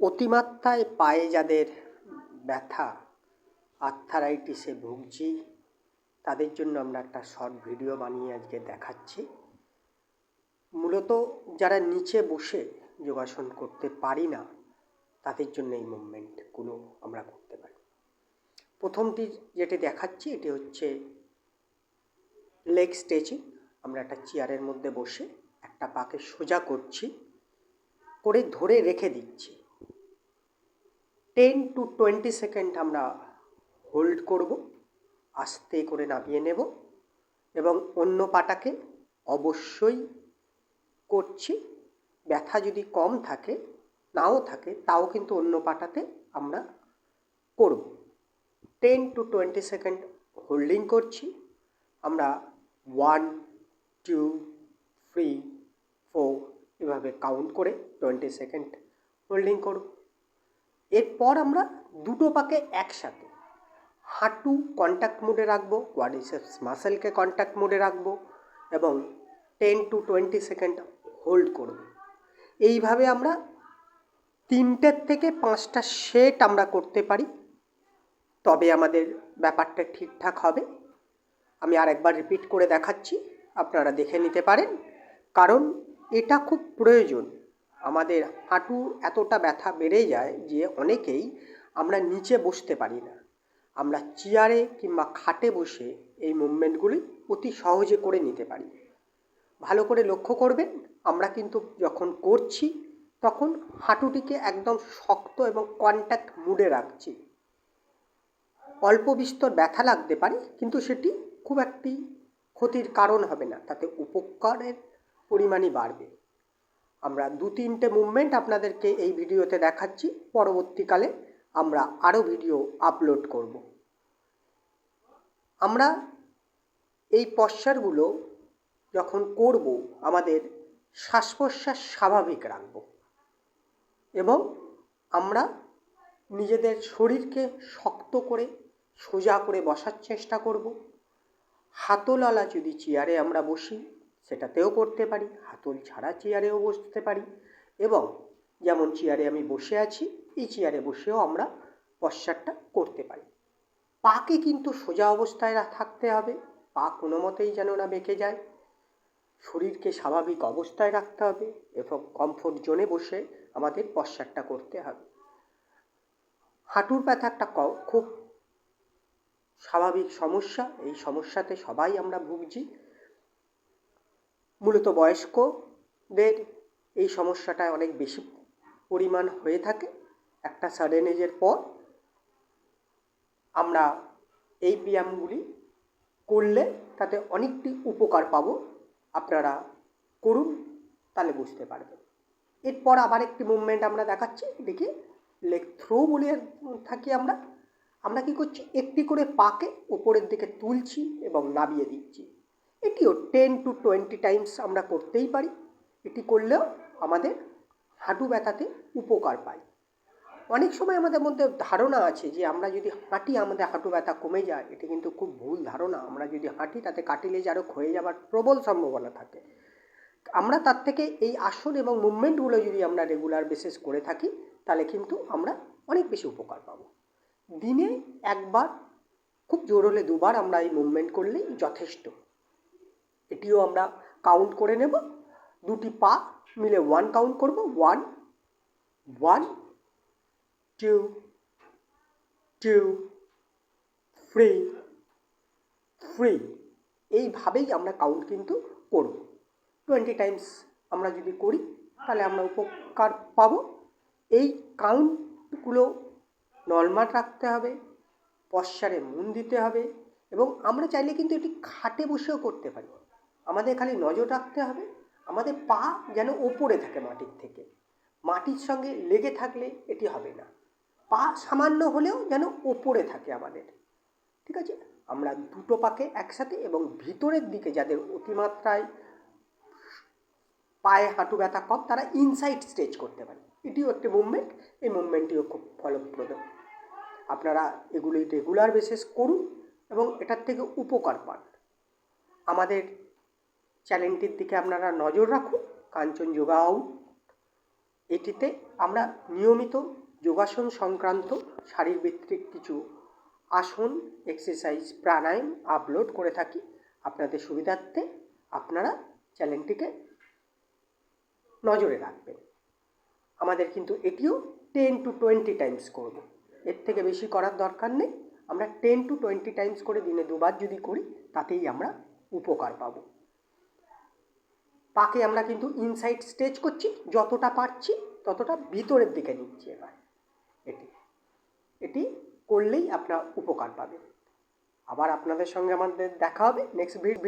অতিমাত্রায় পায়ে যাদের ব্যথা, আর্থারাইটিসে ভুগছি, তাদের জন্য আমরা একটা শর্ট ভিডিও বানিয়ে আজকে দেখাচ্ছি। মূলত যারা নিচে বসে যোগাসন করতে পারি না, তাদের জন্য এই মুভমেন্টগুলো আমরা করতে পারি। প্রথমটি যেটি দেখাচ্ছি, এটি হচ্ছে লেগ স্ট্রেচিং। আমরা একটা চেয়ারের মধ্যে বসে একটা পাকে সোজা করছি, করে ধরে রেখে দিচ্ছি। টেন টু টোয়েন্টি সেকেন্ড আমরা হোল্ড করব, আস্তে করে নামিয়ে নেব এবং অন্য পাটাকে অবশ্যই করছি। ব্যথা যদি কম থাকে, নাও থাকে, তাও কিন্তু অন্য পাটাতে আমরা করব। Ten to twenty second holding করছি, আমরা ওয়ান, টু, থ্রি, ফোর, এভাবে কাউন্ট করে টোয়েন্টি সেকেন্ড হোল্ডিং করব। এরপর আমরা দুটো পাকে একসাথে হাঁটু কন্ট্যাক্ট মোডে রাখব কোয়াডিসেপস মাসেলকে কন্ট্যাক্ট মোডে রাখব এবং ten to twenty second hold করব। এইভাবে আমরা তিনটের থেকে পাঁচটা সেট আমরা করতে পারি। তবে আমাদের ব্যাপারটা ঠিকঠাক হবে। আমি আর একবার রিপিট করে দেখাচ্ছি, আপনারা দেখে নিতে পারেন। কারণ এটা খুব প্রয়োজন। আমাদের হাঁটু এতটা ব্যথা বেড়ে যায় যে অনেকেই আমরা নিচে বসতে পারি না। আমরা চেয়ারে কিংবা খাটে বসে এই মুভমেন্টগুলি অতি সহজে করে নিতে পারি। ভালো করে লক্ষ্য করবেন, আমরা কিন্তু যখন করছি, তখন হাঁটুটিকে একদম শক্ত এবং কন্ট্যাক্ট মুডে রাখছি। অল্প বিস্তর ব্যথা লাগতে পারে, কিন্তু সেটি খুব একটি ক্ষতির কারণ হবে না, তাতে উপকারের পরিমাণই বাড়বে। আমরা দু তিনটে মুভমেন্ট আপনাদেরকে এই ভিডিওতে দেখাচ্ছি। পরবর্তীকালে আমরা আরও ভিডিও আপলোড করব। আমরা এই পশ্চারগুলো যখন করব, আমাদের শ্বাস প্রশ্বাস স্বাভাবিক রাখব এবং আমরা নিজেদের শরীরকে শক্ত করে, সোজা করে বসার চেষ্টা করব। হাতলালা যদি চেয়ারে আমরা বসি সেটাতেও করতে পারি, হাতল ছাড়া চেয়ারেও বসতে পারি এবং যেমন চেয়ারে আমি বসে আছি, এই চেয়ারে বসেও আমরা পশ্চারটা করতে পারি। পাকে কিন্তু সোজা অবস্থায় থাকতে হবে, পা কোনো মতেই যেন না বেঁকে যায়। শরীরকে স্বাভাবিক অবস্থায় রাখতে হবে এবং কমফোর্ট জোনে বসে আমাদের পশ্চারটা করতে হবে। হাঁটুর ব্যথা একটা খুব স্বাভাবিক সমস্যা, এই সমস্যাতে সবাই আমরা ভুগছি। মূলত বয়স্কদের এই সমস্যাটা অনেক বেশি পরিমাণ হয়ে থাকে। একটা সাডেন এজের পর আমরা এই ব্যায়ামগুলি করলে তাতে অনেকটি উপকার পাব। আপনারা করুন, তাহলে বুঝতে পারবেন। এরপর আবার একটি মুভমেন্ট আমরা দেখাচ্ছি, দেখি লেগ থ্রো বলে থাকি আমরা। আমরা কী করছি, একটি করে পাকে ওপরের দিকে তুলছি এবং নামিয়ে দিচ্ছি। এটিও টেন টু টোয়েন্টি টাইমস আমরা করতেই পারি। এটি করলেও আমাদের হাঁটু ব্যথাতে উপকার পাই অনেক সময় আমাদের মধ্যে ধারণা আছে যে, আমরা যদি হাঁটি আমাদের হাঁটু ব্যথা কমে যায়, এটি কিন্তু খুব ভুল ধারণা। আমরা যদি হাঁটি, তাতে কাটিলেজ আরও ক্ষয়ে যাওয়ার প্রবল সম্ভাবনা থাকে। আমরা তার থেকে এই আসন এবং মুভমেন্টগুলো যদি আমরা রেগুলার বেসিস করে থাকি, তাহলে কিন্তু আমরা অনেক বেশি উপকার পাবো। দিনে একবার, খুব জোর হলে দুবার আমরা এই মুভমেন্ট করলেই যথেষ্ট। এটিও আমরা কাউন্ট করে নেব। দুটি পা মিলে ওয়ান কাউন্ট করব। One one two two three three এইভাবেই আমরা কাউন্ট কিন্তু করব। টোয়েন্টি টাইমস আমরা যদি করি, তাহলে আমরা উপকার পাবো। এই কাউন্টগুলো নর্মাল রাখতে হবে পশ্চারে মন দিতে হবে, এবং আমরা চাইলে কিন্তু এটি খাটে বসেও করতে পারি। আমাদের খালি নজর রাখতে হবে, আমাদের পা যেন ওপরে থাকে মাটির থেকে। মাটির সঙ্গে লেগে থাকলে এটি হবে না। পা সামান্য হলেও যেন ওপরে থাকে আমাদের। ঠিক আছে? আমরা দুটো পাকে একসাথে এবং ভিতরের দিকে যাদের অতিমাত্রায় পায়ে হাঁটু ব্যথা কম, তারা ইনসাইড স্ট্রেচ করতে পারে। এটিও একটি মুভমেন্ট এই মুভমেন্টটিও খুব ফলপ্রদ। আপনারা এগুলি রেগুলার বেসিস করুন এবং এটার থেকে উপকার পান। আমাদের চ্যানেলটির দিকে আপনারা নজর রাখুন, কাঞ্চন যোগা আউট। এটিতে আমরা নিয়মিত যোগাসন সংক্রান্ত শারীরবৃত্তিক কিছু আসন এক্সারসাইজ প্রাণায়াম আপলোড করে থাকি। আপনাদের সুবিধার্থে আপনারা চ্যানেলটিকে নজরে রাখবেন। আমাদের কিন্তু এটিও টেন টু টোয়েন্টি টাইমস করব। এর থেকে বেশি করার দরকার নেই। আমরা টেন টু টোয়েন্টি টাইমস করে দিনে দুবার যদি করি, তাতেই আমরা উপকার পাবো। পাকে আমরা কিন্তু ইনসাইড স্টেচ করছি, যতটা পারছি ততটা ভিতরের দিকে নিচ্ছি এবার। এটি এটি করলেই আপনার উপকার পাবেন আবার আপনাদের সঙ্গে আমাদের দেখা হবে নেক্সট ভিডিও